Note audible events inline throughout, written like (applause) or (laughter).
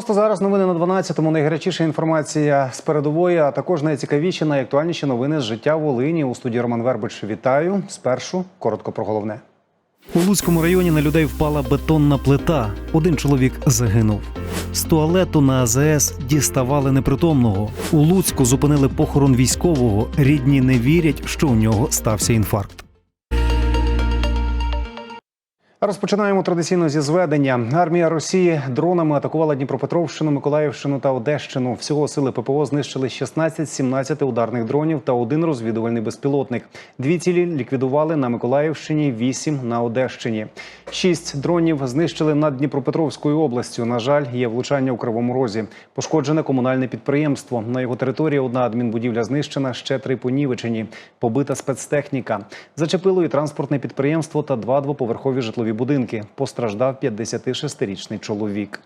Просто зараз новини на 12-му. Найгарячіша інформація з передової, а також найцікавіші, найактуальніші новини з життя Волині. У студії Роман Вербич. Вітаю. Спершу коротко про головне. У Луцькому районі на людей впала бетонна плита. Один чоловік загинув. З туалету на АЗС діставали непритомного. У Луцьку зупинили похорон військового. Рідні не вірять, що у нього стався інфаркт. Розпочинаємо традиційно зі зведення. Армія Росії дронами атакувала Дніпропетровщину, Миколаївщину та Одещину. Всього сили ППО знищили 16-17 ударних дронів та один розвідувальний безпілотник. Дві цілі ліквідували на Миколаївщині, вісім на Одещині. Шість дронів знищили над Дніпропетровською областю. На жаль, є влучання у Кривому Розі. Пошкоджене комунальне підприємство. На його території одна адмінбудівля знищена, ще три понівечені. Побита спецтехніка. Зачепило і транспортне підприємство та два двоповерхові житлові будинки. Постраждав 56-річний чоловік.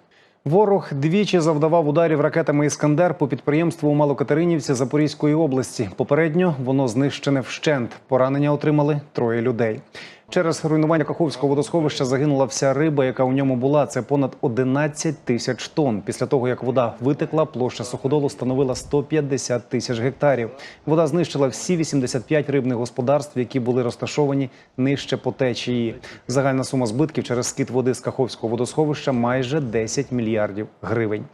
Ворог двічі завдавав ударів ракетами Іскандер по підприємству у Малокатеринівці Запорізької області. Попередньо воно знищене вщент. Поранення отримали троє людей. Через руйнування Каховського водосховища загинула вся риба, яка у ньому була. Це понад 11 тисяч тонн. Після того, як вода витекла, площа суходолу становила 150 тисяч гектарів. Вода знищила всі 85 рибних господарств, які були розташовані нижче по течії. Загальна сума збитків через скид води з Каховського водосховища майже 10 мільярдів гривень.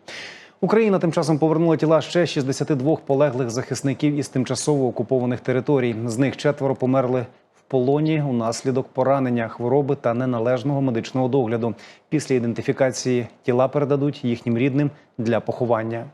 Україна тим часом повернула тіла ще 62 полеглих захисників із тимчасово окупованих територій. З них четверо померли полоні унаслідок поранення, хвороби та неналежного медичного догляду. Після ідентифікації тіла передадуть їхнім рідним для поховання.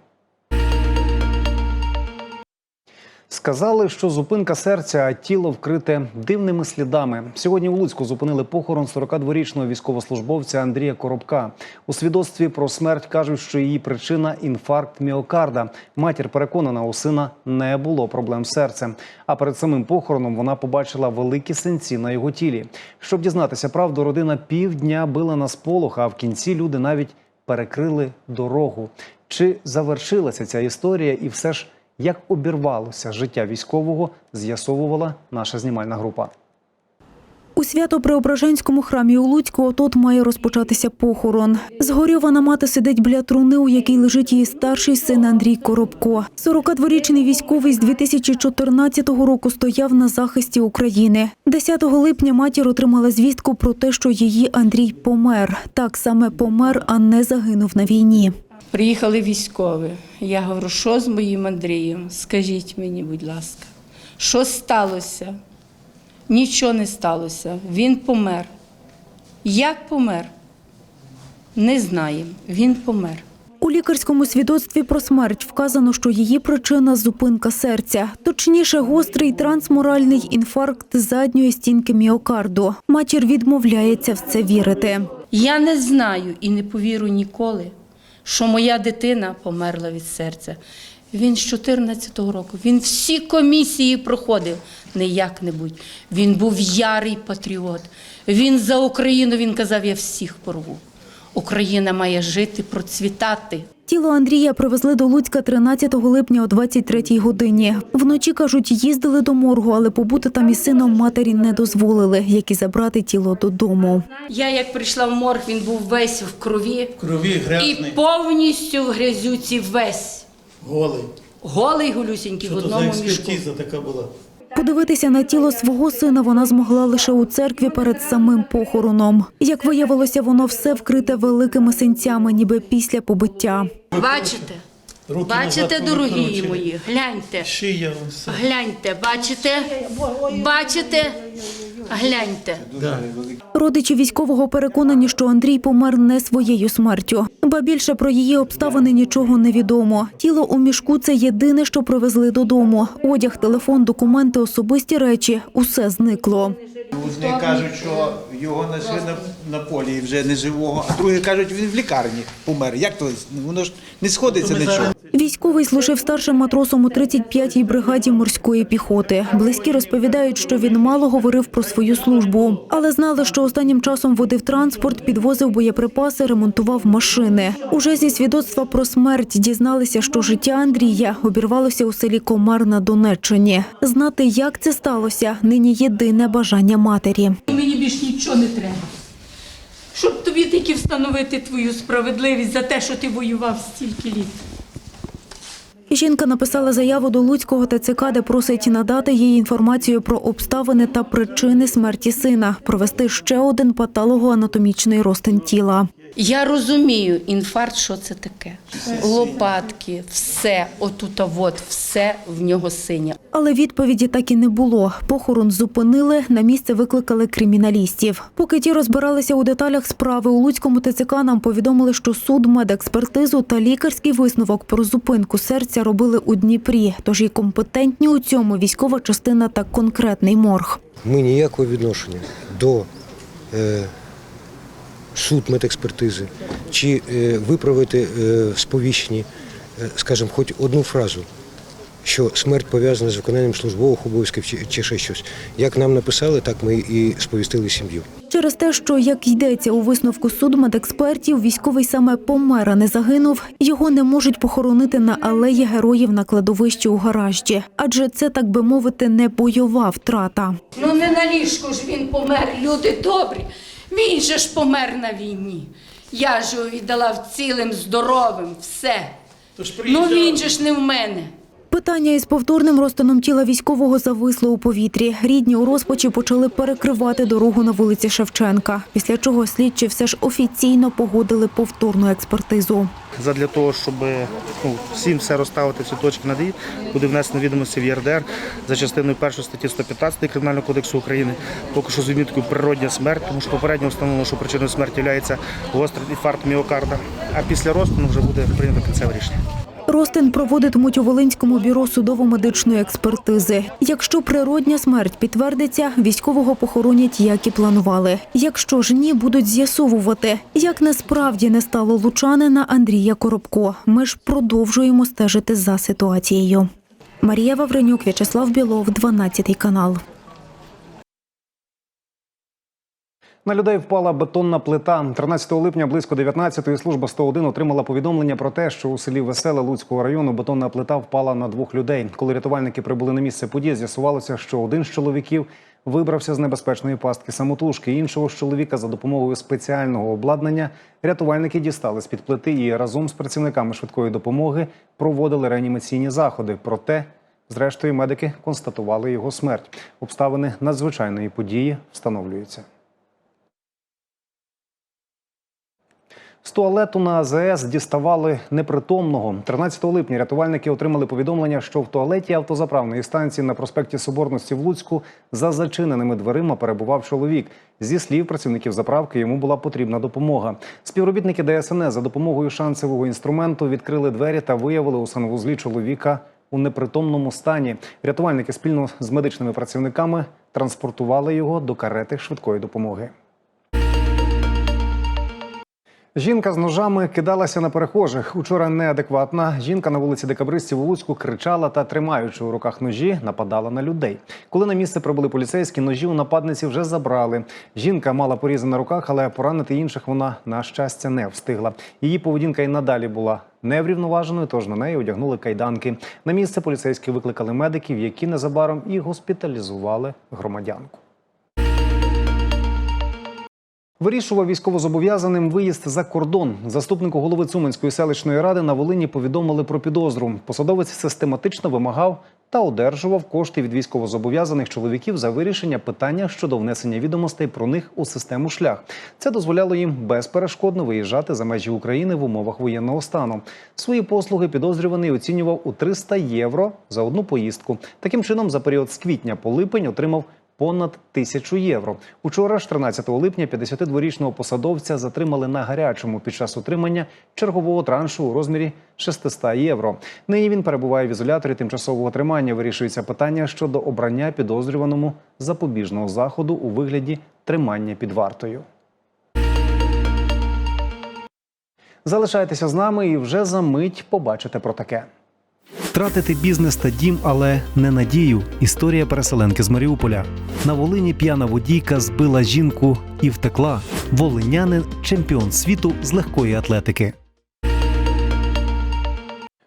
Сказали, що зупинка серця, а тіло вкрите дивними слідами. Сьогодні у Луцьку зупинили похорон 42-річного військовослужбовця Андрія Коробка. У свідоцтві про смерть кажуть, що її причина інфаркт міокарда. Матір переконана, у сина не було проблем з серцем. А перед самим похороном вона побачила великі синці на його тілі. Щоб дізнатися правду, родина півдня била на сполох, а в кінці люди навіть перекрили дорогу. Чи завершилася ця історія, і все ж як обірвалося життя військового, з'ясовувала наша знімальна група. У Свято-Преображенському храмі у Луцьку отот має розпочатися похорон. Згорьована мати сидить біля труни, у якій лежить її старший син Андрій Коробко. 42-річний військовий з 2014 року стояв на захисті України. 10 липня матір отримала звістку про те, що її Андрій помер. Так саме помер, а не загинув на війні. Приїхали військові. Я говорю, що з моїм Андрієм? Скажіть мені, будь ласка, що сталося? Нічого не сталося. Він помер. Як помер? Не знаємо. Він помер. У лікарському свідоцтві про смерть вказано, що її причина зупинка серця, точніше, гострий трансморальний інфаркт задньої стінки міокарду. Матір відмовляється в це вірити. Я не знаю і не повірю ніколи, що моя дитина померла від серця. Він з 14-го року, він всі комісії проходив не як-небудь. Він був ярий патріот. Він за Україну, він казав, я всіх порву. Україна має жити, процвітати. Тіло Андрія привезли до Луцька 13 липня о 23-й годині. Вночі, кажуть, їздили до моргу, але побути там із сином матері не дозволили, як і забрати тіло додому. Я як прийшла в морг, він був весь в крові крові і повністю в грязюці весь. голий. Голий голюсінький в Що то одному мішку. експертиза така була? Подивитися на тіло свого сина вона змогла лише у церкві перед самим похороном. Як виявилося, воно все вкрите великими синцями, ніби після побиття. Бачите? Руки Бачите, назад дорогі мої, гляньте. Шия. Гляньте, бачите? Бачите? Гляньте. Родичі військового переконані, що Андрій помер не своєю смертю. Ба більше про її обставини нічого не відомо. Тіло у мішку це єдине, що привезли додому. Одяг, телефон, документи, особисті речі усе зникло. Одні кажуть, що його знайшли на, на полі вже не живого, а другі кажуть, він в лікарні помер. Як то? Воно ж не сходиться нічого. Військовий служив старшим матросом у 35-й бригаді морської піхоти. Близькі розповідають, що він мало говорив про свою службу, але знали, що останнім часом водив транспорт, підвозив боєприпаси, ремонтував машини. Уже зі свідоцтва про смерть дізналися, що життя Андрія обірвалося у селі Комар на Донеччині. Знати, як це сталося, нині єдине бажання матері. Мені більш нічого не треба. Щоб тобі тільки встановити твою справедливість за те, що ти воював стільки літ. Жінка написала заяву до Луцького ТЦК, де просить надати їй інформацію про обставини та причини смерті сина, провести ще один патологоанатомічний розтин тіла. Я розумію, інфаркт, що це таке. Лопатки, все, отута вот, все в нього синє. Але відповіді так і не було. Похорон зупинили, на місце викликали криміналістів. Поки ті розбиралися у деталях справи, у Луцькому ТЦК нам повідомили, що суд, медекспертизу та лікарський висновок про зупинку серця робили у Дніпрі. Тож і компетентні у цьому військова частина та конкретний морг. Ми ніякого відношення до е, суд медекспертизи чи е, виправити е, в сповіщенні, е, скажімо, хоч одну фразу, що смерть пов'язана з виконанням службових обов'язків чи, чи ще щось. Як нам написали, так ми і сповістили сім'ю. Через те, що як йдеться у висновку суду медекспертів, військовий саме помер, а не загинув, його не можуть похоронити на алеї героїв на кладовищі у гаражі, адже це, так би мовити, не бойова втрата. Ну не на ліжку ж він помер, люди добрі. Він же ж помер на війні. Я ж його віддала цілим, здоровим, все. Тож Ну він же ж не в мене. Питання із повторним розтином тіла військового зависло у повітрі. Рідні у розпачі почали перекривати дорогу на вулиці Шевченка, після чого слідчі все ж офіційно погодили повторну експертизу. Задля того, щоб ну, всім все розставити всі точки над буде внесено відомості в ЄРДР за частиною 1 статті 115 Кримінального кодексу України. Поки що з відміткою природня смерть, тому що попередньо встановлено, що причиною смерті є гострий інфаркт міокарда. А після розтину вже буде прийнято кінцеве рішення. Ростин проводитимуть у Волинському бюро судово-медичної експертизи. Якщо природня смерть підтвердиться, військового похоронять, як і планували. Якщо ж ні, будуть з'ясовувати, як насправді не стало лучанина Андрія Коробко. Ми ж продовжуємо стежити за ситуацією. Марія Вавренюк, В'ячеслав Білов, 12 канал. На людей впала бетонна плита. 13 липня близько 19-ї служба 101 отримала повідомлення про те, що у селі Веселе Луцького району бетонна плита впала на двох людей. Коли рятувальники прибули на місце події, з'ясувалося, що один з чоловіків вибрався з небезпечної пастки самотужки. Іншого ж чоловіка за допомогою спеціального обладнання рятувальники дістали з під плити і разом з працівниками швидкої допомоги проводили реанімаційні заходи. Проте, зрештою, медики констатували його смерть. Обставини надзвичайної події встановлюються. З туалету на АЗС діставали непритомного. 13 липня рятувальники отримали повідомлення, що в туалеті автозаправної станції на проспекті Соборності в Луцьку за зачиненими дверима перебував чоловік. Зі слів працівників заправки йому була потрібна допомога. Співробітники ДСНС за допомогою шансового інструменту відкрили двері та виявили у санвузлі чоловіка у непритомному стані. Рятувальники спільно з медичними працівниками транспортували його до карети швидкої допомоги. Жінка з ножами кидалася на перехожих. Учора неадекватна жінка на вулиці Декабристів у Луцьку кричала та, тримаючи у руках ножі, нападала на людей. Коли на місце прибули поліцейські, ножі у нападниці вже забрали. Жінка мала порізи на руках, але поранити інших вона на щастя не встигла. Її поведінка і надалі була неврівноваженою, тож на неї одягнули кайданки. На місце поліцейські викликали медиків, які незабаром і госпіталізували громадянку. Вирішував військовозобов'язаним виїзд за кордон. Заступнику голови Цуманської селищної ради на Волині повідомили про підозру. Посадовець систематично вимагав та одержував кошти від військовозобов'язаних чоловіків за вирішення питання щодо внесення відомостей про них у систему шлях. Це дозволяло їм безперешкодно виїжджати за межі України в умовах воєнного стану. Свої послуги підозрюваний оцінював у 300 євро за одну поїздку. Таким чином, за період з квітня по липень отримав понад тисячу євро. Учора ж, 13 липня, 52-річного посадовця затримали на гарячому під час отримання чергового траншу у розмірі 600 євро. Нині він перебуває в ізоляторі тимчасового тримання. Вирішується питання щодо обрання підозрюваному запобіжного заходу у вигляді тримання під вартою. Залишайтеся з нами і вже за мить побачите про таке. Втратити бізнес та дім, але не надію. Історія переселенки з Маріуполя. На Волині п'яна водійка збила жінку і втекла. Волинянин чемпіон світу з легкої атлетики.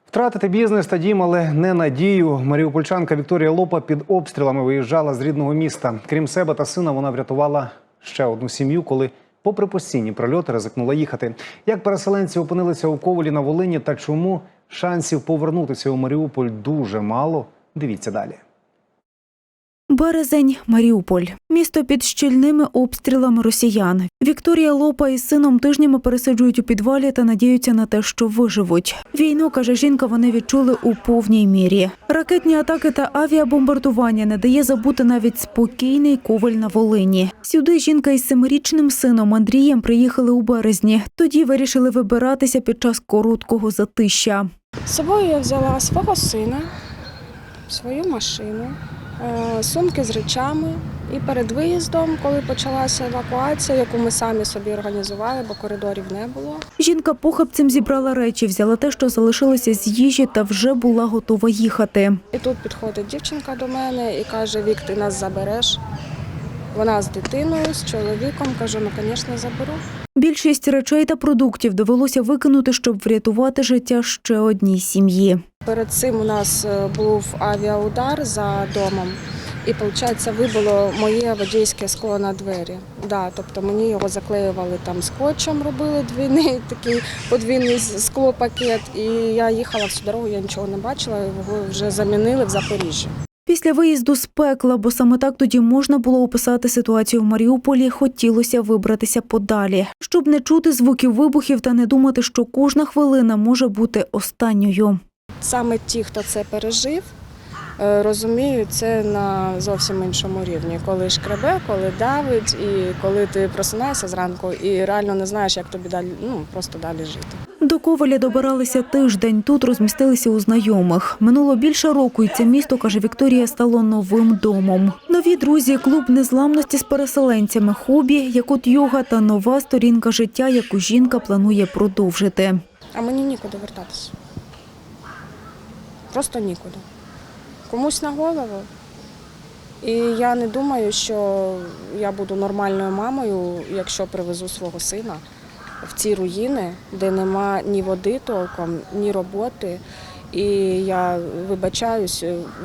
Втратити бізнес та дім, але не надію. Маріупольчанка Вікторія Лопа під обстрілами виїжджала з рідного міста. Крім себе та сина, вона врятувала ще одну сім'ю, коли Попри постійні прильоти, ризикнула їхати. Як переселенці опинилися у Ковалі на Волині та чому шансів повернутися у Маріуполь дуже мало? Дивіться далі. Березень, Маріуполь. Місто під щільними обстрілами росіян. Вікторія Лопа із сином тижнями пересиджують у підвалі та надіються на те, що виживуть. Війну, каже жінка, вони відчули у повній мірі. Ракетні атаки та авіабомбардування не дає забути навіть спокійний коваль на Волині. Сюди жінка із семирічним сином Андрієм приїхали у березні. Тоді вирішили вибиратися під час короткого затища. З собою я взяла свого сина, свою машину, е, сумки з речами. І перед виїздом, коли почалася евакуація, яку ми самі собі організували, бо коридорів не було. Жінка похабцем зібрала речі, взяла те, що залишилося з їжі, та вже була готова їхати. І тут підходить дівчинка до мене і каже: Вік, ти нас забереш. Вона з дитиною, з чоловіком. Кажу, ну, звісно, заберу. Більшість речей та продуктів довелося викинути, щоб врятувати життя ще одній сім'ї. Перед цим у нас е, був авіаудар за домом. І, виходить, вибило моє водійське скло на двері. Да, тобто мені його заклеювали там скотчем, робили двійний (laughs) такий подвійний склопакет. І я їхала всю дорогу, я нічого не бачила, його вже замінили в Запоріжжі. Після виїзду з пекла, бо саме так тоді можна було описати ситуацію в Маріуполі, хотілося вибратися подалі, щоб не чути звуків вибухів та не думати, що кожна хвилина може бути останньою. Саме ті, хто це пережив, е, розуміють це на зовсім іншому рівні. Коли шкребе, коли давить, і коли ти просинаєшся зранку і реально не знаєш, як тобі далі ну просто далі жити. До Коваля добиралися тиждень. Тут розмістилися у знайомих. Минуло більше року, і це місто, каже Вікторія, стало новим домом. Нові друзі, клуб незламності з переселенцями, хобі, як от йога та нова сторінка життя, яку жінка планує продовжити. А мені нікуди вертатися. Просто нікуди. Комусь на голову. І я не думаю, що я буду нормальною мамою, якщо привезу свого сина в ці руїни, де нема ні води толком, ні роботи. І я вибачаюсь,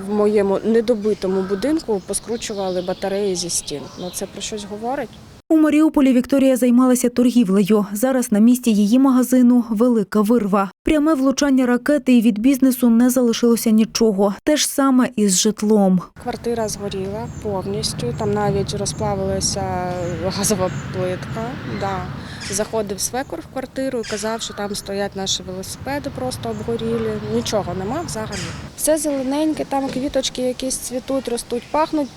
в моєму недобитому будинку поскручували батареї зі стін. Ну це про щось говорить. У Маріуполі Вікторія займалася торгівлею. Зараз на місці її магазину велика вирва. Пряме влучання ракети і від бізнесу не залишилося нічого. Те ж саме і з житлом. Квартира згоріла повністю. Там навіть розплавилася газова плитка. Да. Заходив свекор в квартиру і казав, що там стоять наші велосипеди, просто обгорілі. Нічого нема взагалі. Все зелененьке, там квіточки якісь цвітуть, ростуть, пахнуть,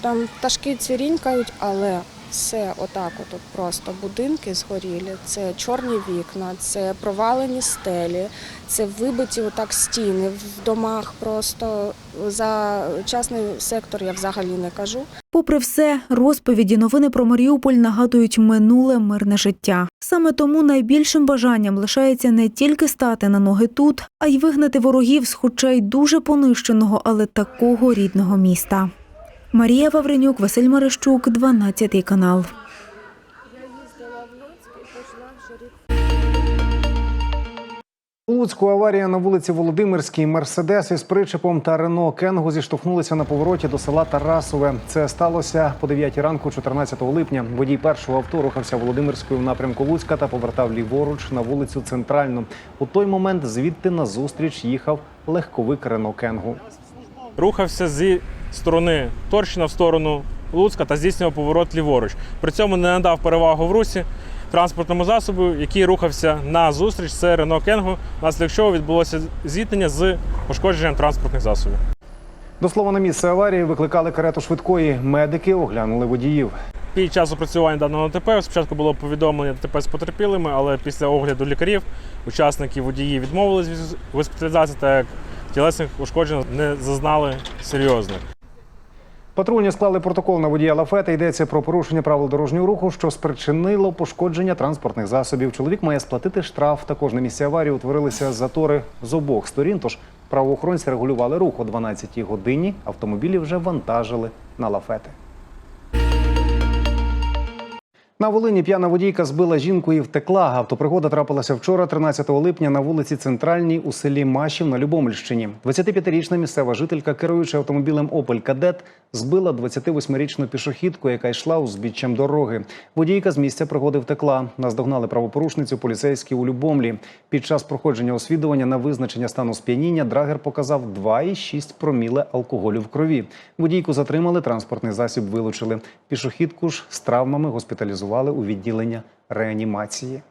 там пташки цвірінькають, але все отак от просто будинки згорілі, це чорні вікна, це провалені стелі, це вибиті отак стіни в домах. Просто за частний сектор я взагалі не кажу. Попри все, розповіді новини про Маріуполь нагадують минуле мирне життя. Саме тому найбільшим бажанням лишається не тільки стати на ноги тут, а й вигнати ворогів з хоча й дуже понищеного, але такого рідного міста. Марія Вавренюк, Василь Марищук, 12 канал. У Луцьку аварія на вулиці Володимирській. Мерседес із причепом та Рено Кенгу зіштовхнулися на повороті до села Тарасове. Це сталося по 9 ранку, 14 липня. Водій першого авто рухався Володимирською в напрямку Луцька та повертав ліворуч на вулицю Центральну. У той момент звідти назустріч їхав легковик Рено Кенгу. рухався зі сторони Торщина в сторону Луцька та здійснював поворот ліворуч. При цьому не надав перевагу в русі транспортному засобу, який рухався на зустріч. Це Рено Кенгу, внаслідок чого відбулося зіткнення з пошкодженням транспортних засобів. До слова, на місце аварії викликали карету швидкої. Медики оглянули водіїв. Під час опрацювання даного ДТП спочатку було повідомлення ДТП з потерпілими, але після огляду лікарів учасники водії відмовились від госпіталізації, так як тілесних ушкоджень не зазнали серйозних. Патрульні склали протокол на водія лафета. Йдеться про порушення правил дорожнього руху, що спричинило пошкодження транспортних засобів. Чоловік має сплатити штраф. Також на місці аварії утворилися затори з обох сторін. Тож правоохоронці регулювали рух о 12-й годині. Автомобілі вже вантажили на лафети. На Волині п'яна водійка збила жінку і втекла. Автопригода трапилася вчора, 13 липня, на вулиці Центральній у селі Машів на Любомльщині. 25-річна місцева жителька, керуючи автомобілем Опель Кадет, збила 28-річну пішохідку, яка йшла узбіччям дороги. Водійка з місця пригоди втекла. Наздогнали правопорушницю поліцейські у Любомлі. Під час проходження освідування на визначення стану сп'яніння драгер показав 2,6 проміле алкоголю в крові. Водійку затримали, транспортний засіб вилучили. Пішохідку ж з травмами госпіталізували у відділення реанімації.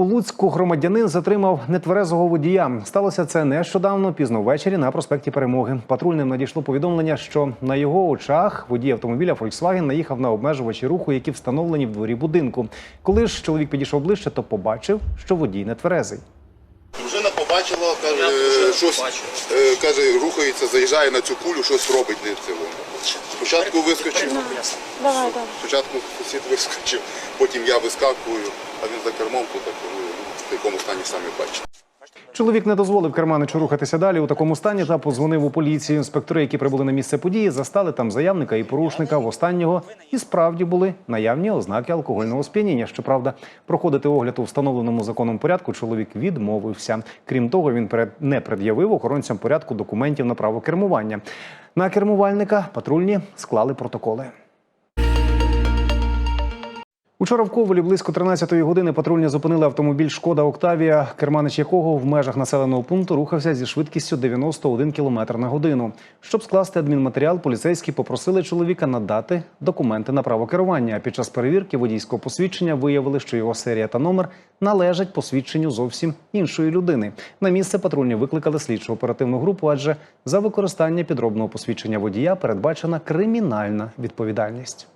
У Луцьку громадянин затримав нетверезого водія. Сталося це нещодавно, пізно ввечері на проспекті Перемоги. Патрульним надійшло повідомлення, що на його очах водій автомобіля Volkswagen наїхав на обмежувачі руху, які встановлені в дворі будинку. Коли ж чоловік підійшов ближче, то побачив, що водій нетверезий. Побачила, каже, щось е, каже, рухається, заїжджає на цю кулю, щось робить не цілому. Спочатку вискочив. Спочатку сусід вискочив, потім я вискакую, а він за кермом тут так, ну, в якому стані самі бачите. Чоловік не дозволив керманичу рухатися далі у такому стані та подзвонив у поліцію. Інспектори, які прибули на місце події, застали там заявника і порушника. В останнього і справді були наявні ознаки алкогольного сп'яніння. Щоправда, проходити огляд у встановленому законом порядку чоловік відмовився. Крім того, він не пред'явив охоронцям порядку документів на право кермування. На кермувальника патрульні склали протоколи. Учора в Ковелі близько 13-ї години патрульні зупинили автомобіль Шкода Октавія, керманич якого в межах населеного пункту рухався зі швидкістю 91 км на годину. Щоб скласти адмінматеріал, поліцейські попросили чоловіка надати документи на право керування. Під час перевірки водійського посвідчення виявили, що його серія та номер належать посвідченню зовсім іншої людини. На місце патрульні викликали слідчу оперативну групу, адже за використання підробного посвідчення водія передбачена кримінальна відповідальність.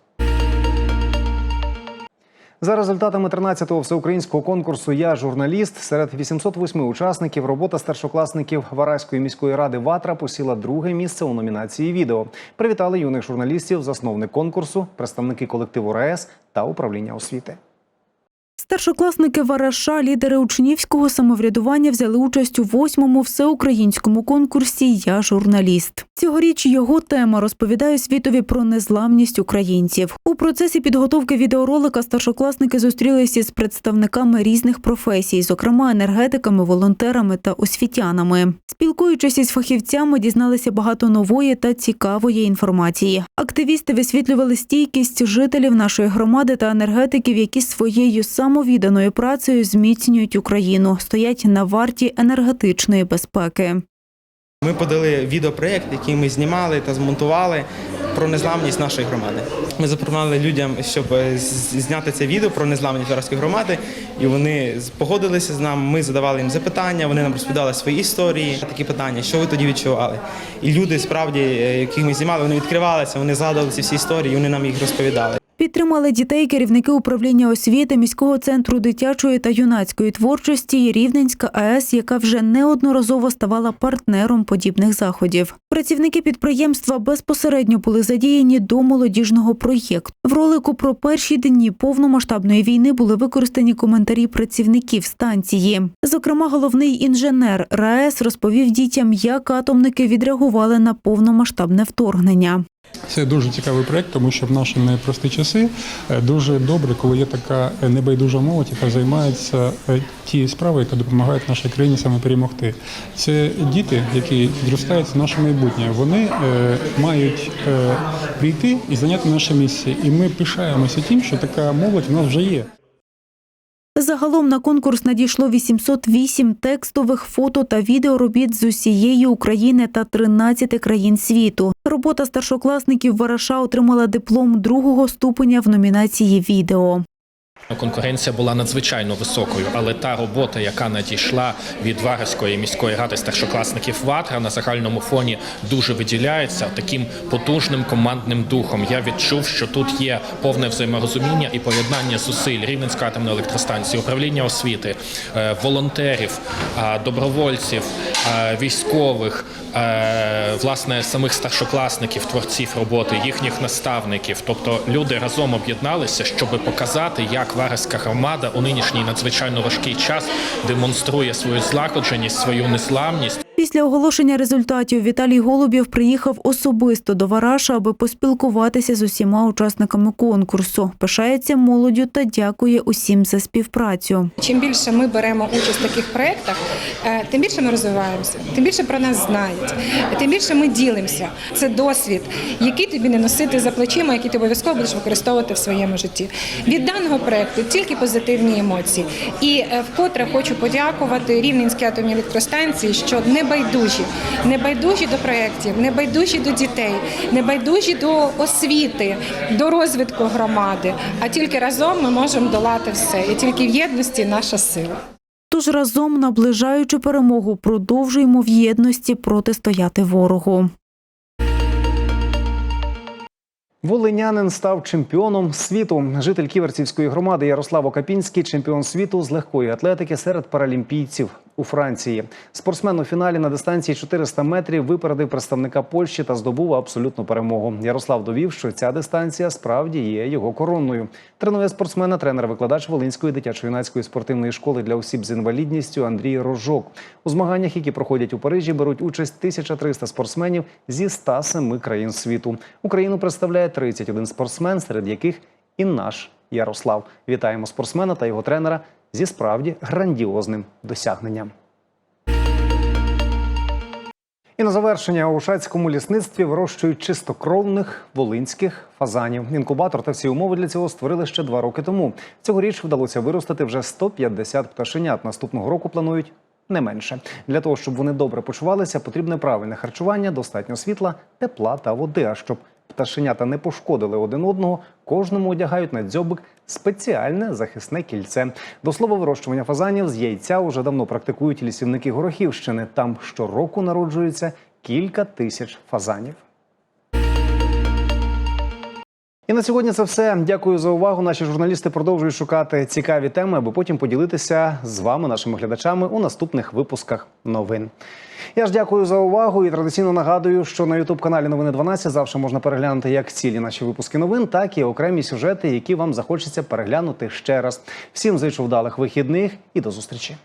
За результатами 13-го всеукраїнського конкурсу Я журналіст серед 808 учасників робота старшокласників Варайської міської ради Ватра посіла друге місце у номінації відео. Привітали юних журналістів, засновник конкурсу, представники колективу РаЕС та управління освіти. Старшокласники Вараша, лідери учнівського самоврядування, взяли участь у восьмому всеукраїнському конкурсі Я журналіст. Цьогоріч його тема розповідає світові про незламність українців. У процесі підготовки відеоролика старшокласники зустрілися з представниками різних професій, зокрема енергетиками, волонтерами та освітянами. Спілкуючись із фахівцями, дізналися багато нової та цікавої інформації. Активісти висвітлювали стійкість жителів нашої громади та енергетиків, які своєю самовідданою працею зміцнюють Україну, стоять на варті енергетичної безпеки. Ми подали відеопроєкт, який ми знімали та змонтували про незламність нашої громади. Ми запропонували людям, щоб зняти це відео про незламність Вараської громади, і вони погодилися з нами. Ми задавали їм запитання, вони нам розповідали свої історії, такі питання, що ви тоді відчували. І люди, справді, яких ми знімали, вони відкривалися, вони згадували ці всі історії, і вони нам їх розповідали. Підтримали дітей керівники управління освіти міського центру дитячої та юнацької творчості Рівненська АЕС, яка вже неодноразово ставала партнером подібних заходів. Працівники підприємства безпосередньо були задіяні до молодіжного проєкту. В ролику про перші дні повномасштабної війни були використані коментарі працівників станції. Зокрема, головний інженер РаЕС розповів дітям, як атомники відреагували на повномасштабне вторгнення. Це дуже цікавий проект, тому що в наші непрості часи е, дуже добре, коли є така е, небайдужа молодь, яка займається е, тією справою, яка допомагає нашій країні саме перемогти. Це діти, які зростають в наше майбутнє. Вони мають прийти і зайняти наше місце. І ми пишаємося тим, що така молодь в нас вже є. Загалом на конкурс надійшло 808 текстових фото та відеоробіт з усієї України та 13 країн світу. Робота старшокласників Вараша отримала диплом другого ступеня в номінації відео. Конкуренція була надзвичайно високою, але та робота, яка надійшла від Варської міської ради старшокласників Ватра на загальному фоні дуже виділяється таким потужним командним духом. Я відчув, що тут є повне взаєморозуміння і поєднання зусиль Рівненської атомної електростанції, управління освіти, е, волонтерів, е, добровольців, е, військових, власне самих старшокласників, творців роботи, їхніх наставників. Тобто люди разом об'єдналися, щоб показати, як Вареська громада у нинішній надзвичайно важкий час демонструє свою злагодженість, свою незламність. Після оголошення результатів Віталій Голубєв приїхав особисто до Вараша, аби поспілкуватися з усіма учасниками конкурсу. Пишається молоддю та дякує усім за співпрацю. Чим більше ми беремо участь в таких проєктах, е, тим більше ми розвиваємося, тим більше про нас знають, тим більше ми ділимося. Це досвід, який тобі не носити за плечима, який ти обов'язково будеш використовувати в своєму житті. Від даного проєкту тільки позитивні емоції. І е, вкотре хочу подякувати Рівненській атомній електростанції, що небайдужі, небайдужі до проєктів, небайдужі до дітей, небайдужі до освіти, до розвитку громади. А тільки разом ми можемо долати все. І тільки в єдності наша сила. Тож разом, наближаючи перемогу, продовжуємо в єдності протистояти ворогу. Волинянин став чемпіоном світу. Житель Ківерцівської громади Ярослав Окапінський, чемпіон світу з легкої атлетики серед паралімпійців у Франції. Спортсмен у фіналі на дистанції 400 метрів випередив представника Польщі та здобув абсолютну перемогу. Ярослав довів, що ця дистанція справді є його коронною. Тренує спортсмена тренер-викладач Волинської дитячо-юнацької спортивної школи для осіб з інвалідністю Андрій Рожок. У змаганнях, які проходять у Парижі, беруть участь 1300 спортсменів зі 107 країн світу. Україну представляє 31 спортсмен, серед яких і наш Ярослав. Вітаємо спортсмена та його тренера зі справді грандіозним досягненням. І на завершення у Ушацькому лісництві вирощують чистокровних волинських фазанів. Інкубатор та всі умови для цього створили ще два роки тому. Цьогоріч вдалося виростити вже 150 пташенят. Наступного року планують не менше. Для того, щоб вони добре почувалися, потрібне правильне харчування, достатньо світла, тепла та води. А щоб пташенята не пошкодили один одного, кожному одягають на дзьобик спеціальне захисне кільце. До слова, вирощування фазанів з яйця уже давно практикують лісівники Горохівщини. Там щороку народжується кілька тисяч фазанів. І на сьогодні це все. Дякую за увагу. Наші журналісти продовжують шукати цікаві теми, аби потім поділитися з вами, нашими глядачами, у наступних випусках новин. Я ж дякую за увагу і традиційно нагадую, що на Ютуб каналі Новини 12 завжди можна переглянути як цілі наші випуски новин, так і окремі сюжети, які вам захочеться переглянути ще раз. Всім зичу вдалих вихідних і до зустрічі.